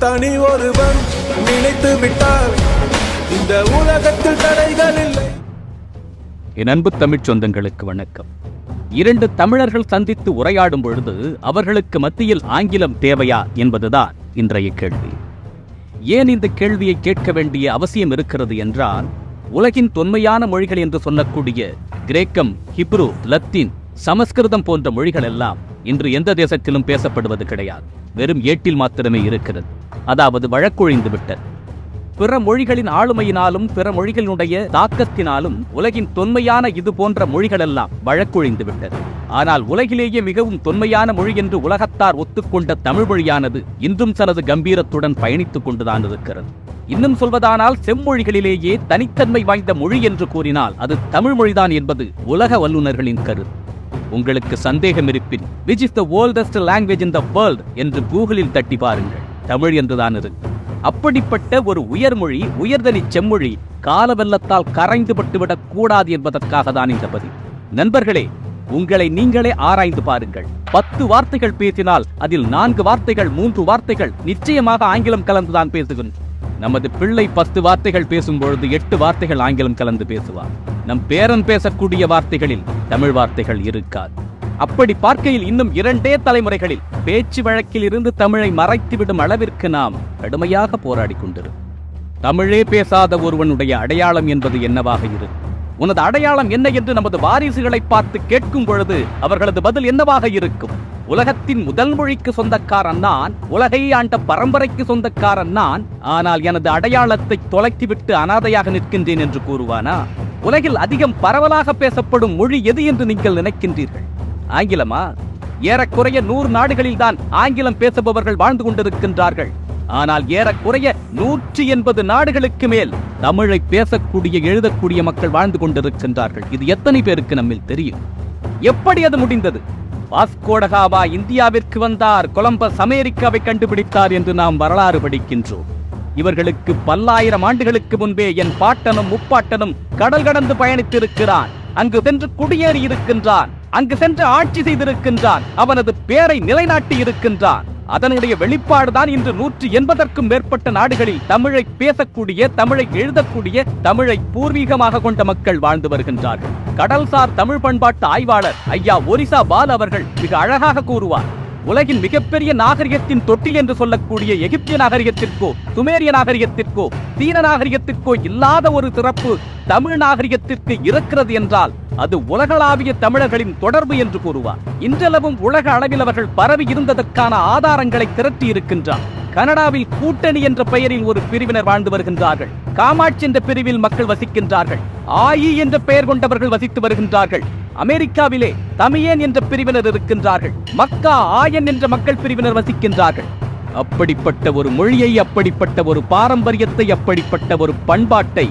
தனி ஒருவன் நினைத்து விட்டால் இந்த உலகத்தில் தடைகள் இல்லை. என் அன்பு தமிழ்ச் சொந்தங்களுக்கு வணக்கம். இரண்டு தமிழர்கள் சந்தித்து உரையாடும் பொழுது அவர்களுக்கு மத்தியில் ஆங்கிலம் தேவையா என்பதுதான் இன்றைய கேள்வி. ஏன் இந்த கேள்வியை கேட்க வேண்டிய அவசியம் இருக்கிறது என்றால் உலகின் தொன்மையான மொழிகள் என்று சொல்லக்கூடிய கிரேக்கம் ஹிப்ரு லத்தீன் சமஸ்கிருதம் போன்ற மொழிகள் எல்லாம் இன்று எந்த தேசத்திலும் பேசப்படுவது கிடையாது. வெறும் ஏட்டில் மாத்திரமே இருக்கிறது. அதாவது வழக்கொழிந்து விட்டது பிற மொழிகளின் ஆளுமையினாலும் பிற மொழிகளினுடைய தாக்கத்தினாலும் உலகின் தொன்மையான இது போன்ற மொழிகளெல்லாம் வழக்கொழிந்து விட்டது ஆனால் உலகிலேயே மிகவும் தொன்மையான மொழி என்று உலகத்தார் ஒத்துக்கொண்ட தமிழ் மொழியானது இன்றும் தனது கம்பீரத்துடன் பயணித்துக் கொண்டுதான் இருக்கிறது. இன்னும் சொல்வதானால் செம்மொழிகளிலேயே தனித்தன்மை வாய்ந்த மொழி என்று கூறினால் அது தமிழ் மொழிதான் என்பது உலக வல்லுநர்களின் கருத்து. உங்களுக்கு சந்தேகம் இருப்பின் which is the oldest language in the world என்று கூகுளில் தட்டி பாருங்கள். தமிழ் என்றுதான் இருக்கு அப்படிப்பட்ட ஒரு உயர்மொழி உயர்தனி செம்மொழி காலவெல்லத்தால் கரைந்து பட்டுவிடக் கூடாது என்பதற்காக தான் இந்த பதிவு. நண்பர்களே உங்களை நீங்களே ஆராய்ந்து பாருங்கள். பத்து வார்த்தைகள் பேசினால் அதில் நான்கு வார்த்தைகள் மூன்று வார்த்தைகள் நிச்சயமாக ஆங்கிலம் கலந்துதான் பேசுகின்றன நமது பிள்ளை பத்து வார்த்தைகள் பேசும் பொழுது எட்டு வார்த்தைகள் ஆங்கிலம் கலந்து பேசுவார். நம் பேரன் பேசக்கூடிய வார்த்தைகளில் தமிழ் வார்த்தைகள் இருக்காது. அப்படி பார்க்கையில் இன்னும் இரண்டே தலைமுறைகளில் பேச்சு வழக்கில் இருந்து தமிழை மறைத்துவிடும் அளவிற்கு நாம் கடுமையாக போராடிக் கொண்டிருக்கிறோம் தமிழே பேசாத ஒருவனுடைய அடையாளம் என்பது என்னவாக இருக்கும் உனது அடையாளம் என்ன என்று நமது வாரிசுகளை பார்த்து கேட்கும் பொழுது அவர்களது பதில் என்னவாக இருக்கும்? உலகத்தின் முதல் மொழிக்கு சொந்தக்காரன் நான் உலகை ஆண்ட பரம்பரைக்கு சொந்தக்காரன் நான் ஆனால் எனது அடையாளத்தை தொலைத்துவிட்டு அனாதையாக நிற்கின்றேன் என்று கூறுவானா? உலகில் அதிகம் பரவலாக பேசப்படும் மொழி எது என்று நீங்கள் நினைக்கின்றீர்கள்? ஆங்கிலமா? ஏறக்குறைய நூறு நாடுகளில் தான் ஆங்கிலம் பேசுபவர்கள் வாழ்ந்து கொண்டிருக்கின்றார்கள். ஆனால் ஏறக்குறைய நூற்றி எண்பது நாடுகளுக்கு மேல் தமிழை பேசக்கூடிய எழுதக்கூடிய மக்கள் வாழ்ந்து கொண்டிருக்கின்றார்கள். இது எத்தனை பேருக்கு நம்மில் தெரியும்? எப்படி அது முடிந்தது? வாஸ்கோடகாவா இந்தியாவிற்கு வந்தார். கொலம்பஸ் அமெரிக்காவை கண்டுபிடித்தார் என்று நாம் வரலாறு படிக்கின்றோம். இவர்களுக்கு பல்லாயிரம் ஆண்டுகளுக்கு முன்பே என் பாட்டனும் முப்பாட்டனும் கடல் கடந்து பயணித்திருக்கிறான். அங்கு சென்று குடியேறி இருக்கின்றான் அங்கு சென்று ஆட்சி செய்திருக்கின்றான். அவனது பேரை நிலைநாட்டி இருக்கின்றான். அதனுடைய வெளிப்பாடுதான் இன்று நூற்றி எண்பதற்கும் மேற்பட்ட நாடுகளில் தமிழை பேசக்கூடிய தமிழை எழுதக்கூடிய தமிழை பூர்வீகமாக கொண்ட மக்கள் வாழ்ந்து வருகின்றார்கள். கடல்சார் தமிழ் பண்பாட்டு ஆய்வாளர் ஐயா ஒரிசா பால் அவர்கள் மிக அழகாக கூறுவார் உலகின் மிகப்பெரிய நாகரிகத்தின் தொட்டில் என்று சொல்லக்கூடிய எகிப்திய நாகரிகத்திற்கோ சுமேரிய நாகரிகத்திற்கோ சீன நாகரிகத்திற்கோ இல்லாத ஒரு சிறப்பு தமிழ் நாகரிகத்திற்கு இருக்கிறது என்றால் அது உலகளாவிய தமிழர்களின் தொடர்பு என்று கூறுவார். இன்றளவும் உலக அளவில் அவர்கள் பரவி இருந்ததற்கான ஆதாரங்களை திரட்டி இருக்கின்றார். கனடாவில் கூட்டணி என்ற பெயரில் ஒரு பிரிவினர் வாழ்ந்து வருகின்றார்கள். காமாட்சி என்ற பிரிவில் மக்கள் வசிக்கின்றார்கள். ஆயி என்ற பெயர் கொண்டவர்கள் வசித்து வருகின்றார்கள். அமெரிக்காவிலே தமியன் என்ற பிரிவினர் இருக்கின்றார்கள். மக்கா ஆயன் என்ற மக்கள் பிரிவினர் வசிக்கின்றார்கள். அப்படிப்பட்ட ஒரு மொழியை அப்படிப்பட்ட ஒரு பாரம்பரியத்தை அப்படிப்பட்ட ஒரு பண்பாட்டை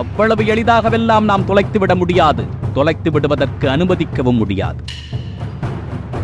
அவ்வளவு எளிதாகவெல்லாம் நாம் தொலைத்து விட முடியாது. தொலைத்து விடுவதற்கு அனுமதிக்கவும் முடியாது.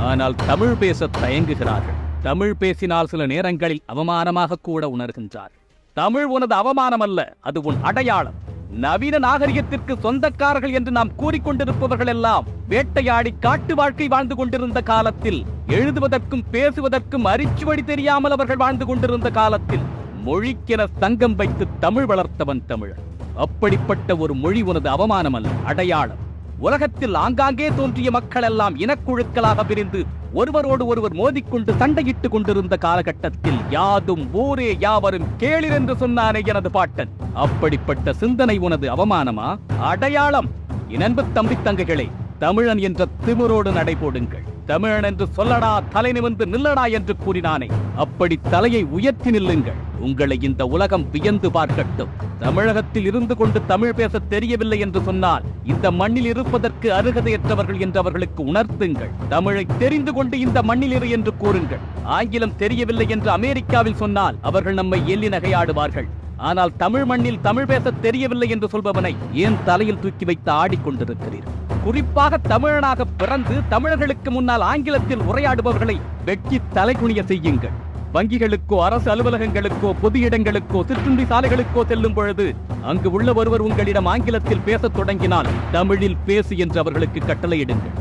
ஆனால் தமிழ் பேச தயங்குகிறார்கள். தமிழ் பேசினால் சில நேரங்களில் அவமானமாக கூட உணர்கின்றார். தமிழ் உனது அவமானம் அல்ல அது உன் அடையாளம். நவீன நாகரிகத்திற்கு சொந்தக்காரர்கள் என்று நாம் கூறிக்கொண்டிருப்பவர்கள் எல்லாம் வேட்டையாடி காட்டு வாழ்க்கை வாழ்ந்து கொண்டிருந்த காலத்தில் எழுதுவதற்கும் பேசுவதற்கும் அரிச்சுவடி தெரியாமல் அவர்கள் வாழ்ந்து கொண்டிருந்த காலத்தில் மொழிக்கென சங்கம் வைத்து தமிழ் வளர்த்தவன் தமிழன். அப்படிப்பட்ட ஒரு மொழி உனது அவமானம் அல்ல அடையாளம். உலகத்தில் ஆங்காங்கே தோன்றிய மக்கள் எல்லாம் இனக்குழுக்களாக பிரிந்து ஒருவரோடு ஒருவர் மோதிக்கொண்டு சண்டையிட்டுக் கொண்டிருந்த காலகட்டத்தில் யாதும் ஊரே யாவரும் கேளிர் என்று சொன்னானே எனது பாட்டன். அப்படிப்பட்ட சிந்தனை உனது அவமானமா? அடையாளம். இனன்பு தம்பி தங்கைகளே தமிழன் என்ற திமிரோடு நடைபோடுங்கள். தமிழன் என்று சொல்லடா தலை நிமிர்ந்து நில்லடா என்று கூறினானே. அப்படி தலையை உயர்த்தி நில்லுங்கள். உங்களை இந்த உலகம் வியந்து பார்க்கட்டும். தமிழகத்தில் இருந்து கொண்டு தமிழ் பேச தெரியவில்லை என்று சொன்னால் இந்த மண்ணில் இருப்பதற்கு அருகதையற்றவர்கள் என்று அவர்களுக்கு உணர்த்துங்கள். தமிழை தெரிந்து கொண்டு இந்த மண்ணில் இரு என்று கூறுங்கள். ஆங்கிலம் தெரியவில்லை என்று அமெரிக்காவில் சொன்னால் அவர்கள் நம்மை எள்ளி நகையாடுவார்கள். ஆனால் தமிழ் மண்ணில் தமிழ் பேச தெரியவில்லை என்று சொல்பவனை ஏன் தலையில் தூக்கி வைத்து ஆடிக்கொண்டிருக்கிறீர் குறிப்பாக தமிழனாக பிறந்து தமிழர்களுக்கு முன்னால் ஆங்கிலத்தில் உரையாடுபவர்களை வெட்டி தலைகுனிய செய்யுங்கள். வங்கிகளுக்கோ அரசு அலுவலகங்களுக்கோ பொது இடங்களுக்கோ சிற்றுண்டி சாலைகளுக்கோ செல்லும் பொழுது அங்கு உள்ள ஒருவர் உங்களிடம் ஆங்கிலத்தில் பேசத் தொடங்கினால் தமிழில் பேசு என்று அவர்களுக்கு கட்டளையிடுங்கள்.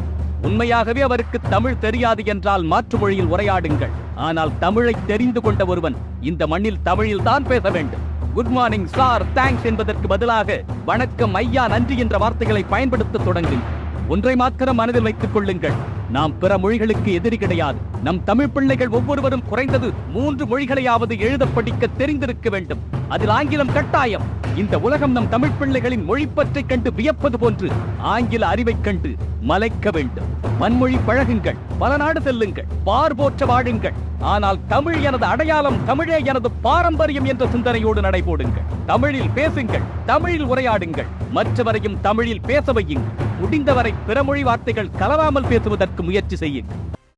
உண்மையாகவே அவருக்கு தமிழ் தெரியாது என்றால் மாற்று மொழியில் உரையாடுங்கள். ஆனால் தமிழை தெரிந்து கொண்ட ஒருவன் இந்த மண்ணில் தமிழில் தான் பேச வேண்டும். குட் மார்னிங் சார் தேங்க்ஸ் என்பதற்கு பதிலாக வணக்கம் ஐயா நன்றி என்ற வார்த்தைகளை பயன்படுத்த தொடங்கும். ஒன்றை மாத்திரம் மனதில் வைத்துக் கொள்ளுங்கள். நாம் பிற மொழிகளுக்கு எதிரி கிடையாது. நம் தமிழ் பிள்ளைகள் ஒவ்வொருவரும் குறைந்தது மூன்று மொழிகளையாவது எழுத படிக்க தெரிந்திருக்க வேண்டும். அதில் ஆங்கிலம் கட்டாயம். இந்த உலகம் நம் தமிழ் பிள்ளைகளின் மொழிப்பற்றை கண்டு வியப்பது போன்று ஆங்கில அறிவைக் கண்டு மலைக்க வேண்டும். பன்மொழி பழகுங்கள் பல நாடு செல்லுங்கள் பார் போற்ற வாழுங்கள். ஆனால் தமிழ் எனது அடையாளம் தமிழே எனது பாரம்பரியம் என்ற சிந்தனையோடு நடைபோடுங்கள். தமிழில் பேசுங்கள் தமிழில் உரையாடுங்கள். மற்றவரையும் தமிழில் பேச வையுங்கள். முடிந்தவரை பிறமொழி வார்த்தைகள் கலராமல் பேசுவதற்கு முயற்சி செய்யுங்கள்.